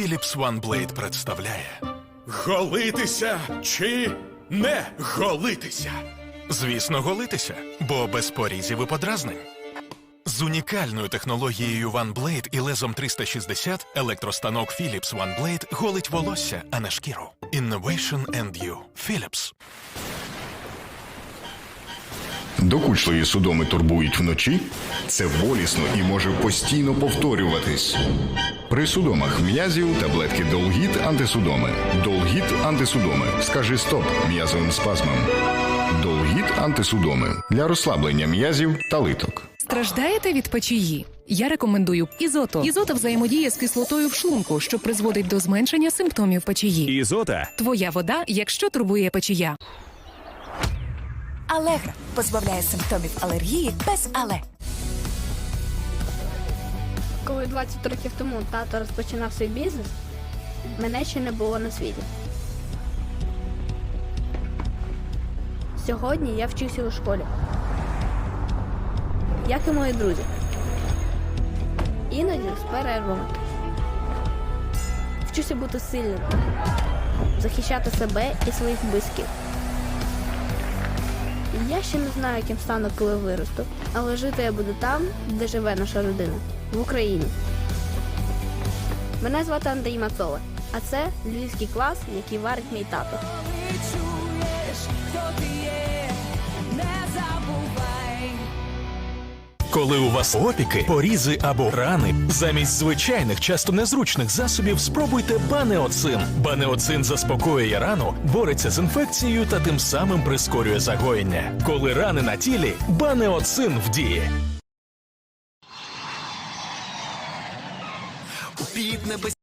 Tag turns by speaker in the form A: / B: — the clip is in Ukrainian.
A: Philips OneBlade представляє.
B: Голитися чи не голитися?
A: Звісно, голитися, бо без порізів і подразнень. З унікальною технологією OneBlade і лезом 360 електростанок Philips OneBlade голить волосся, а не шкіру. Innovation and You. Philips.
C: Докучливі судоми турбують вночі. Це болісно і може постійно повторюватись. При судомах м'язів таблетки Долгіт антисудоми. Долгіт антисудоми. Скажи стоп м'язовим спазмам. Долгіт антисудоми для розслаблення м'язів та литок.
D: Страждаєте від печії? Я рекомендую ізото. Ізото взаємодіє з кислотою в шлунку, що призводить до зменшення симптомів печії.
E: Ізота
D: Твоя вода, якщо турбує печія.
F: Алегра позбавляє симптомів алергії без але.
G: Коли 20 років тому тато розпочинав свій бізнес, мене ще не було на світі. Сьогодні я вчуся у школі, як і мої друзі. Іноді з перервами. Вчуся бути сильним, захищати себе і своїх близьких. Я ще не знаю, ким стану, коли виросту, але жити я буду там, де живе наша родина, в Україні. Мене звати Андрій Мацола, а це львівський клас, який варить мій тато.
A: Коли у вас опіки, порізи або рани, замість звичайних, часто незручних засобів спробуйте банеоцин. Банеоцин заспокоює рану, бореться з інфекцією та тим самим прискорює загоєння. Коли рани на тілі, банеоцин в дії.